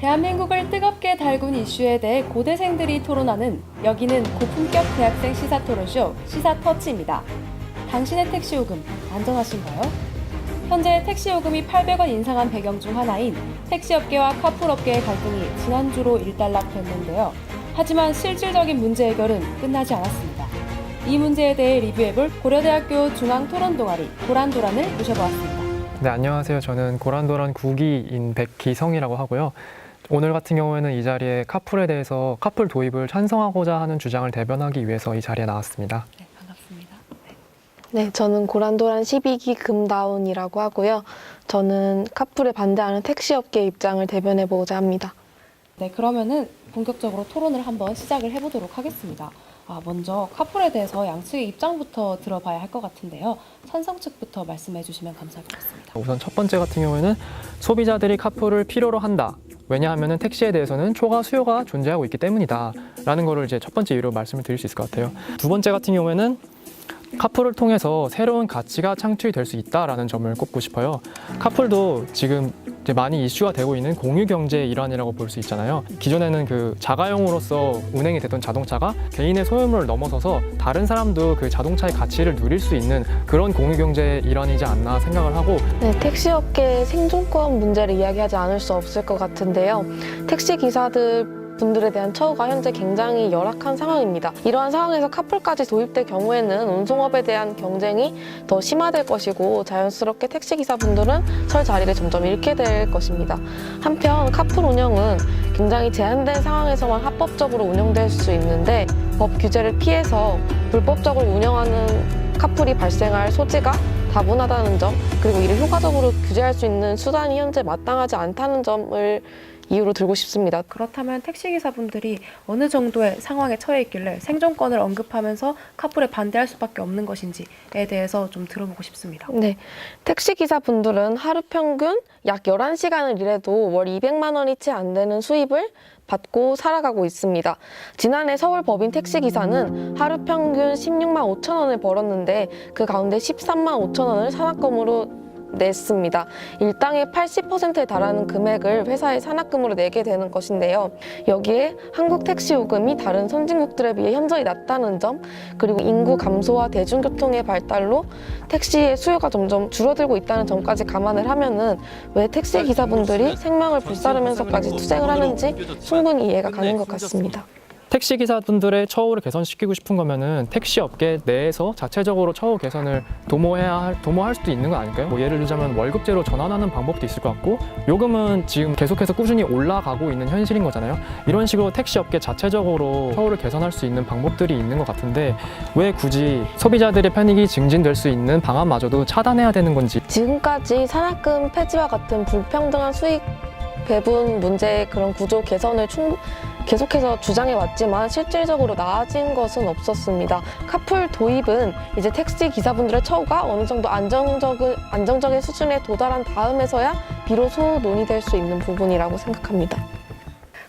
대한민국을 뜨겁게 달군 이슈에 대해 고대생들이 토론하는 여기는 고품격 대학생 시사 토론쇼 시사 터치입니다. 당신의 택시 요금 안전하신가요? 현재 택시 요금이 800원 인상한 배경 중 하나인 택시업계와 카풀업계의 갈등이 지난주로 일단락됐는데요. 하지만 실질적인 문제 해결은 끝나지 않았습니다. 이 문제에 대해 리뷰해볼 고려대학교 중앙 토론 동아리 고란도란을 모셔보았습니다. 네, 안녕하세요. 저는 고란도란 국기인 백기성이라고 하고요. 오늘 같은 경우에는 이 자리에 카풀에 대해서 카풀 도입을 찬성하고자 하는 주장을 대변하기 위해서 이 자리에 나왔습니다. 네, 반갑습니다. 네, 저는 고란도란 12기 금다운이라고 하고요. 저는 카풀에 반대하는 택시업계 입장을 대변해 보고자 합니다. 네, 그러면은 본격적으로 토론을 한번 시작을 해보도록 하겠습니다. 아, 먼저 카풀에 대해서 양측의 입장부터 들어봐야 할 것 같은데요. 찬성 측부터 말씀해 주시면 감사하겠습니다. 우선 첫 번째 같은 경우에는 소비자들이 카풀을 필요로 한다. 왜냐하면 택시에 대해서는 초과 수요가 존재하고 있기 때문이다. 라는 거를 이제 첫 번째 이유로 말씀을 드릴 수 있을 것 같아요. 두 번째 같은 경우에는 카풀을 통해서 새로운 가치가 창출이 될수 있다라는 점을 꼽고 싶어요. 카풀도 지금 많이 이슈가 되고 있는 공유 경제의 일환이라고 볼 수 있잖아요. 기존에는 그 자가용으로서 운행이 되던 자동차가 개인의 소유물을 넘어서서 다른 사람도 그 자동차의 가치를 누릴 수 있는 그런 공유 경제의 일환이지 않나 생각을 하고 네, 택시업계의 생존권 문제를 이야기하지 않을 수 없을 것 같은데요. 택시 기사들 분들에 대한 처우가 현재 굉장히 열악한 상황입니다. 이러한 상황에서 카풀까지 도입될 경우에는 운송업에 대한 경쟁이 더 심화될 것이고 자연스럽게 택시 기사분들은 설 자리를 점점 잃게 될 것입니다. 한편 카풀 운영은 굉장히 제한된 상황에서만 합법적으로 운영될 수 있는데 법 규제를 피해서 불법적으로 운영하는 카풀이 발생할 소지가 다분하다는 점 그리고 이를 효과적으로 규제할 수 있는 수단이 현재 마땅하지 않다는 점을 이유로 들고 싶습니다. 그렇다면 택시기사분들이 어느 정도의 상황에 처해 있길래 생존권을 언급하면서 카풀에 반대할 수밖에 없는 것인지에 대해서 좀 들어보고 싶습니다. 네. 택시 기사분들은 하루 평균 약 11시간을 일해도 월 200만 원이 채 안 되는 수입을 받고 살아가고 있습니다. 지난해 서울 법인 택시 기사는 하루 평균 16만 5천 원을 벌었는데 그 가운데 13만 5천 원을 산학금으로 냈습니다. 일당의 80%에 달하는 금액을 회사에 산학금으로 내게 되는 것인데요. 여기에 한국 택시 요금이 다른 선진국들에 비해 현저히 낮다는 점, 그리고 인구 감소와 대중교통의 발달로 택시의 수요가 점점 줄어들고 있다는 점까지 감안을 하면은 왜 택시 기사분들이 생명을 불사르면서까지 투쟁을 하는지 충분히 이해가 가는 것 같습니다. 택시 기사분들의 처우를 개선시키고 싶은 거면은 택시 업계 내에서 자체적으로 처우 개선을 도모해야 할, 도모할 수도 있는 거 아닐까요? 뭐 예를 들자면 월급제로 전환하는 방법도 있을 것 같고 요금은 지금 계속해서 꾸준히 올라가고 있는 현실인 거잖아요. 이런 식으로 택시 업계 자체적으로 처우를 개선할 수 있는 방법들이 있는 것 같은데 왜 굳이 소비자들의 편익이 증진될 수 있는 방안마저도 차단해야 되는 건지 지금까지 산학금 폐지와 같은 불평등한 수익 배분 문제의 그런 구조 개선을 충, 계속해서 주장해 왔지만 실질적으로 나아진 것은 없었습니다. 카풀 도입은 이제 택시 기사분들의 처우가 어느 정도 안정적인, 안정적인 수준에 도달한 다음에서야 비로소 논의될 수 있는 부분이라고 생각합니다.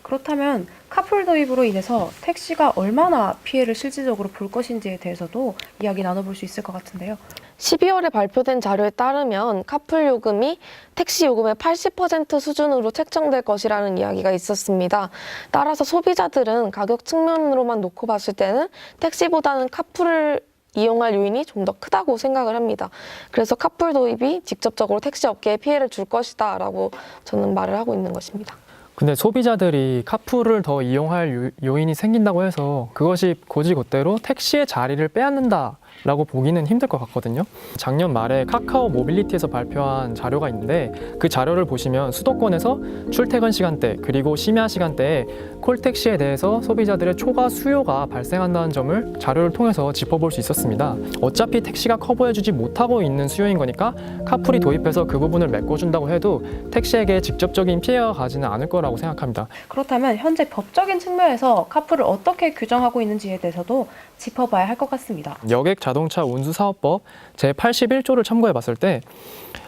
그렇다면 카풀 도입으로 인해서 택시가 얼마나 피해를 실질적으로 볼 것인지에 대해서도 이야기 나눠볼 수 있을 것 같은데요. 12월에 발표된 자료에 따르면 카풀 요금이 택시 요금의 80% 수준으로 책정될 것이라는 이야기가 있었습니다. 따라서 소비자들은 가격 측면으로만 놓고 봤을 때는 택시보다는 카풀을 이용할 요인이 좀 더 크다고 생각을 합니다. 그래서 카풀 도입이 직접적으로 택시 업계에 피해를 줄 것이다라고 저는 말을 하고 있는 것입니다. 근데 소비자들이 카풀을 더 이용할 요- 요인이 생긴다고 해서 그것이 고지god대로 택시의 자리를 빼앗는다. 라고 보기는 힘들 것 같거든요. 작년 말에 카카오 모빌리티에서 발표한 자료가 있는데 그 자료를 보시면 수도권에서 출퇴근 시간대 그리고 심야 시간대에 콜택시에 대해서 소비자들의 초과 수요가 발생한다는 점을 자료를 통해서 짚어볼 수 있었습니다. 어차피 택시가 커버해주지 못하고 있는 수요인 거니까 카풀이 도입해서 그 부분을 메꿔준다고 해도 택시에게 직접적인 피해가 가지는 않을 거라고 생각합니다. 그렇다면 현재 법적인 측면에서 카풀을 어떻게 규정하고 있는지에 대해서도 짚어봐야 할 것 같습니다. 여객 자동차 운수 사업법 제 81조를 참고해 봤을 때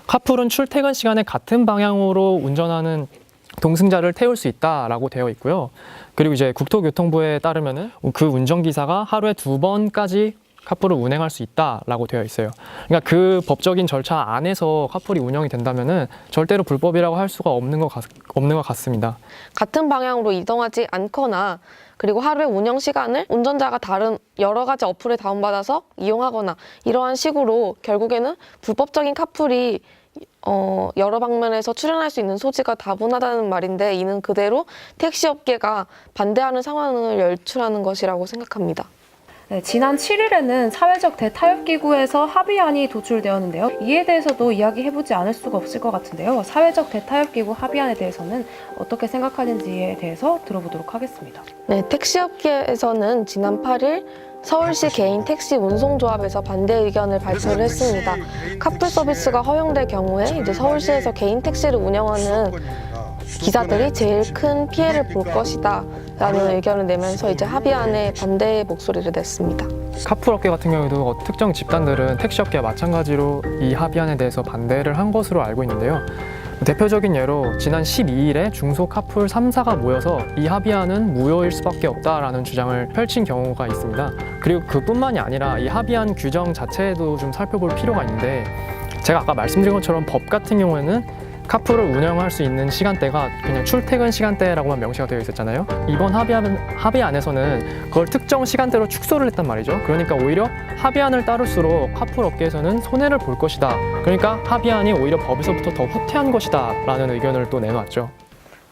카풀은 출퇴근 시간에 같은 방향으로 운전하는 동승자를 태울 수 있다라고 되어 있고요. 그리고 이제 국토교통부에 따르면은 그 운전기사가 하루에 두 번까지 카풀을 운행할 수 있다라고 되어 있어요. 그러니까 그 법적인 절차 안에서 카풀이 운영이 된다면은 절대로 불법이라고 할 수가 없는 것 같, 없는 것 같습니다. 같은 방향으로 이동하지 않거나 그리고 하루의 운영 시간을 운전자가 다른 여러 가지 어플을 다운받아서 이용하거나 이러한 식으로 결국에는 불법적인 카풀이 어, 여러 방면에서 출현할 수 있는 소지가 다분하다는 말인데 이는 그대로 택시 업계가 반대하는 상황을 연출하는 것이라고 생각합니다. 네, 지난 7일에는 사회적 대타협기구에서 합의안이 도출되었는데요. 이에 대해서도 이야기해보지 않을 수가 없을 것 같은데요. 사회적 대타협기구 합의안에 대해서는 어떻게 생각하는지에 대해서 들어보도록 하겠습니다. 네, 택시업계에서는 지난 8일 서울시 개인 택시 운송조합에서 반대 의견을 발표를 했습니다. 카풀 서비스가 허용될 경우에 이제 서울시에서 개인 택시를 운영하는 기사들이 제일 큰 피해를 볼 것이다 라는 의견을 내면서 이제 합의안에 반대 목소리를 냈습니다. 카풀 업계 같은 경우에도 어, 특정 집단들은 택시 업계와 마찬가지로 이 합의안에 대해서 반대를 한 것으로 알고 있는데요. 대표적인 예로 지난 12일에 중소 카풀 3사가 모여서 이 합의안은 무효일 수밖에 없다라는 주장을 펼친 경우가 있습니다. 그리고 그뿐만이 아니라 이 합의안 규정 자체에도 좀 살펴볼 필요가 있는데 제가 아까 말씀드린 것처럼 법 같은 경우에는 카풀을 운영할 수 있는 시간대가 그냥 출퇴근 시간대라고만 명시가 되어 있었잖아요. 이번 합의안, 합의안에서는 그걸 특정 시간대로 축소를 했단 말이죠. 그러니까 오히려 합의안을 따를수록 카풀 업계에서는 손해를 볼 것이다. 그러니까 합의안이 오히려 법에서부터 더 후퇴한 것이다. 라는 의견을 또 내놨죠.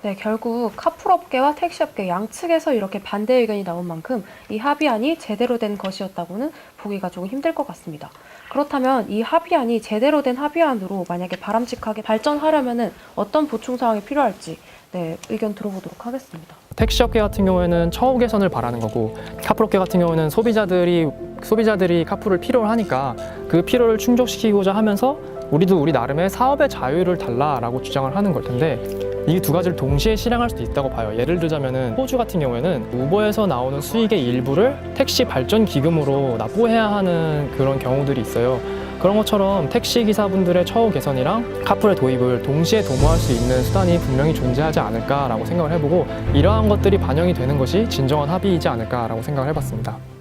네, 결국 카풀업계와 택시업계 양측에서 이렇게 반대 의견이 나온 만큼 이 합의안이 제대로 된 것이었다고는 보기가 조금 힘들 것 같습니다. 그렇다면 이 합의안이 제대로 된 합의안으로 만약에 바람직하게 발전하려면은 어떤 보충 사항이 필요할지 네, 의견 들어보도록 하겠습니다. 택시업계 같은 경우에는 처우 개선을 바라는 거고 카풀업계 같은 경우는 소비자들이 소비자들이 카풀을 필요로 하니까 그 필요를 충족시키고자 하면서 우리도 우리 나름의 사업의 자유를 달라라고 주장을 하는 걸 텐데 이 두 가지를 동시에 실행할 수도 있다고 봐요. 예를 들자면은 호주 같은 경우에는 우버에서 나오는 수익의 일부를 택시 발전 기금으로 납부해야 하는 그런 경우들이 있어요. 그런 것처럼 택시 기사분들의 처우 개선이랑 카풀의 도입을 동시에 도모할 수 있는 수단이 분명히 존재하지 않을까라고 생각을 해보고 이러한 것들이 반영이 되는 것이 진정한 합의이지 않을까라고 생각을 해봤습니다.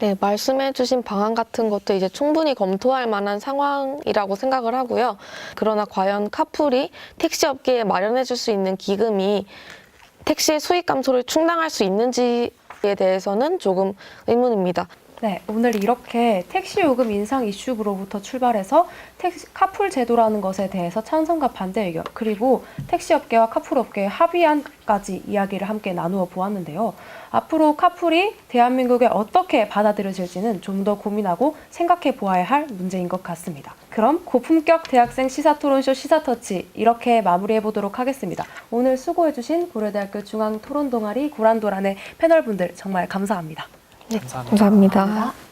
네, 말씀해주신 방안 같은 것도 이제 충분히 검토할 만한 상황이라고 생각을 하고요. 그러나 과연 카풀이 택시업계에 마련해줄 수 있는 기금이 택시의 수익 감소를 충당할 수 있는지에 대해서는 조금 의문입니다. 네, 오늘 이렇게 택시 요금 인상 이슈로부터 출발해서 택시, 카풀 제도라는 것에 대해서 찬성과 반대 의견, 그리고 택시업계와 카풀업계의 합의안까지 이야기를 함께 나누어 보았는데요. 앞으로 카풀이 대한민국에 어떻게 받아들여질지는 좀 더 고민하고 생각해 보아야 할 문제인 것 같습니다. 그럼 고품격 대학생 시사 토론쇼 시사터치 이렇게 마무리해 보도록 하겠습니다. 오늘 수고해 주신 고려대학교 중앙 토론 동아리 고란도란의 패널분들 정말 감사합니다. 네, 감사합니다. 감사합니다.